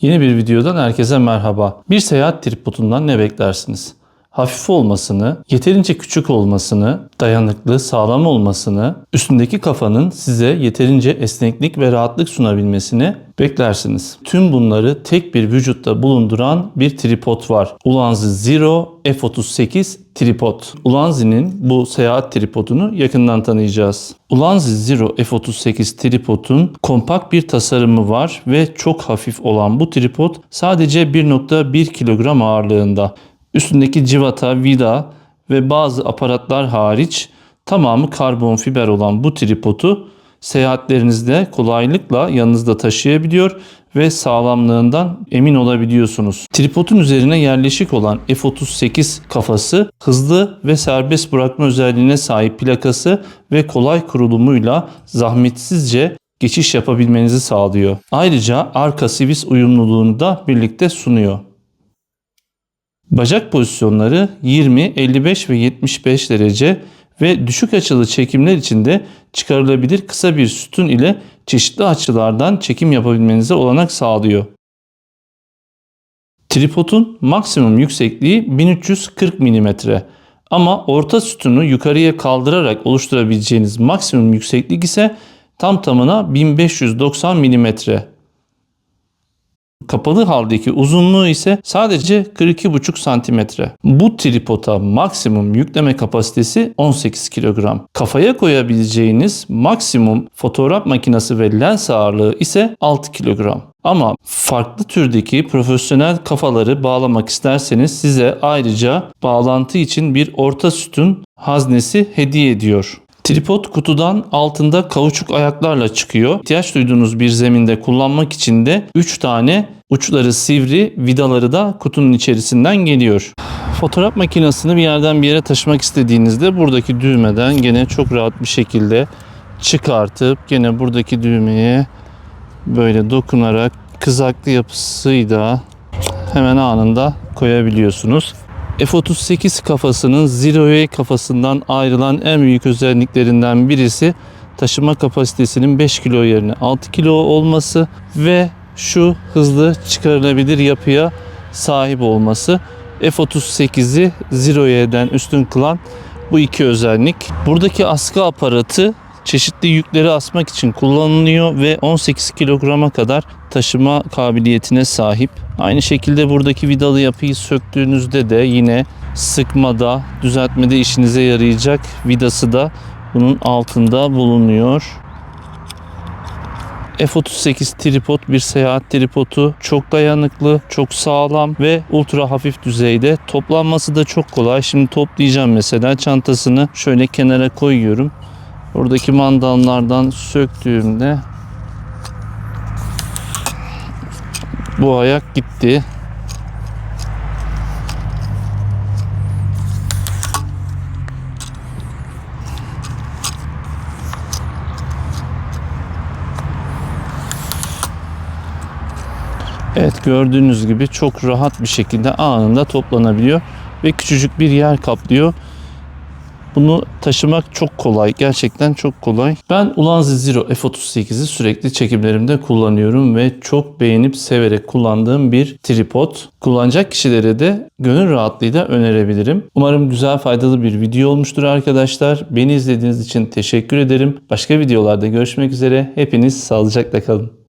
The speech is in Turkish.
Yeni bir videodan herkese merhaba. Bir seyahat tripodundan ne beklersiniz? Hafif olmasını, yeterince küçük olmasını, dayanıklı, sağlam olmasını, üstündeki kafanın size yeterince esneklik ve rahatlık sunabilmesini beklersiniz. Tüm bunları tek bir vücutta bulunduran bir tripod var. Ulanzi Zero F38 tripod. Ulanzi'nin bu seyahat tripodunu yakından tanıyacağız. Ulanzi Zero F38 tripodun kompakt bir tasarımı var ve çok hafif olan bu tripod sadece 1.1 kilogram ağırlığında. Üstündeki civata, vida ve bazı aparatlar hariç tamamı karbon fiber olan bu tripodu seyahatlerinizde kolaylıkla yanınızda taşıyabiliyor ve sağlamlığından emin olabiliyorsunuz. Tripodun üzerine yerleşik olan F38 kafası hızlı ve serbest bırakma özelliğine sahip plakası ve kolay kurulumuyla zahmetsizce geçiş yapabilmenizi sağlıyor. Ayrıca arka sivis uyumluluğunu da birlikte sunuyor. Bacak pozisyonları 20, 55 ve 75 derece ve düşük açılı çekimler için de çıkarılabilir kısa bir sütun ile çeşitli açılardan çekim yapabilmenize olanak sağlıyor. Tripodun maksimum yüksekliği 1340 mm ama orta sütunu yukarıya kaldırarak oluşturabileceğiniz maksimum yükseklik ise tam tamına 1590 mm. Kapalı haldeki uzunluğu ise sadece 42,5 cm. Bu tripoda maksimum yükleme kapasitesi 18 kilogram. Kafaya koyabileceğiniz maksimum fotoğraf makinesi ve lens ağırlığı ise 6 kilogram. Ama farklı türdeki profesyonel kafaları bağlamak isterseniz size ayrıca bağlantı için bir orta sütun haznesi hediye ediyor. Tripod kutudan altında kauçuk ayaklarla çıkıyor. İhtiyaç duyduğunuz bir zeminde kullanmak için de 3 tane uçları sivri vidaları da kutunun içerisinden geliyor. Fotoğraf makinesini bir yerden bir yere taşımak istediğinizde buradaki düğmeden gene çok rahat bir şekilde çıkartıp gene buradaki düğmeye böyle dokunarak kızaklı yapısıyla hemen anında koyabiliyorsunuz. F-38 kafasının Zero A kafasından ayrılan en büyük özelliklerinden birisi taşıma kapasitesinin 5 kilo yerine 6 kilo olması ve şu hızlı çıkarılabilir yapıya sahip olması. F-38'i Zero A'den üstün kılan bu iki özellik. Buradaki askı aparatı çeşitli yükleri asmak için kullanılıyor ve 18 kilograma kadar taşıma kabiliyetine sahip. Aynı şekilde buradaki vidalı yapıyı söktüğünüzde de yine sıkmada, düzeltmede işinize yarayacak vidası da bunun altında bulunuyor. F-38 tripod bir seyahat tripodu. Çok dayanıklı, çok sağlam ve ultra hafif düzeyde. Toplanması da çok kolay. Şimdi toplayacağım mesela çantasını şöyle kenara koyuyorum. Oradaki mandallardan söktüğümde bu ayak gitti. Evet gördüğünüz gibi çok rahat bir şekilde anında toplanabiliyor ve küçücük bir yer kaplıyor. Bunu taşımak çok kolay. Gerçekten çok kolay. Ben Ulanzi Zero F38'i sürekli çekimlerimde kullanıyorum ve çok beğenip severek kullandığım bir tripod. Kullanacak kişilere de gönül rahatlığıyla önerebilirim. Umarım güzel faydalı bir video olmuştur arkadaşlar. Beni izlediğiniz için teşekkür ederim. Başka videolarda görüşmek üzere. Hepiniz sağlıcakla kalın.